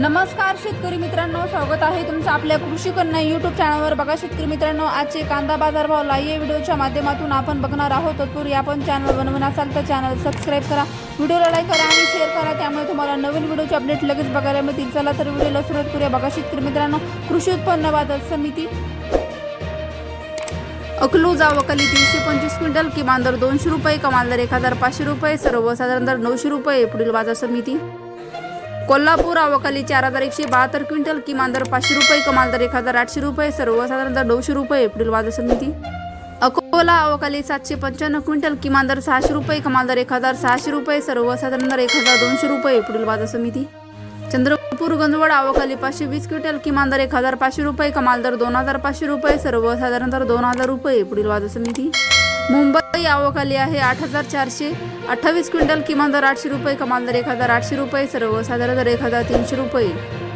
नमस्कार शेतकरी मित्रांनो. स्वागत आहे तुमचं आपल्या कृषी कन्या युट्यूब चॅनलवर बघा शेतकरी मित्रांनो आजचे कांदा बाजार भाव लाईव्ह व्हिडिओच्या माध्यमातून आपण बघणार आहोत. तत्पूर्वी आपण चॅनल बनवून असाल तर चॅनल सबस्क्राईब करा. व्हिडिओला लाईक करा आणि शेअर करा. त्यामुळे तुम्हाला नवीन व्हिडिओचे अपडेट लगेच बघायला मिळतील. चला तर व्हिडिओला सुरुवात करूया. बघा शेतकरी मित्रांनो कृषी उत्पन्न बाजार समिती. अकलूज आवकाली तीनशे पंचवीस क्विंटल किमान दर दोनशे रुपये कमाल दर एक हजार पाचशे रुपये सर्वसाधारण दर नऊशे रुपये पुढील बाजार समिती. कोल्हापूर अवकाली चार हजार एकशे बहात्तर क्विंटल किमान दर पाचशे रुपये कमाल दर एक हजार आठशे रुपये सर्वसाधारण दर नऊशे रुपये पुढील बाजार समिती. अकोला अवकाली सातशे पंच्याण्णव क्विंटल किमान दर सहाशे रुपये कमाल दर एक हजार सहाशे रुपये सर्वसाधारण दर एक हजार दोनशे रुपये पुढील बाजार समिती. चंद्रपूर गंजवड अवकाली पाचशे वीस क्विंटल किमान दर एक हजार पाचशे रुपये कमाल दर दोन हजार पाचशे रुपये सर्वसाधारण दर दोन हजार रुपये पुढील बाजार समिती. मुंबई आवकाली आहे आठ हजार चारशे अठ्ठावीस क्विंटल किमान दर आठशे रुपये कमाल दर एक हजार आठशे रुपये सर्वसाधारण दर एक हजार तीनशे रुपये.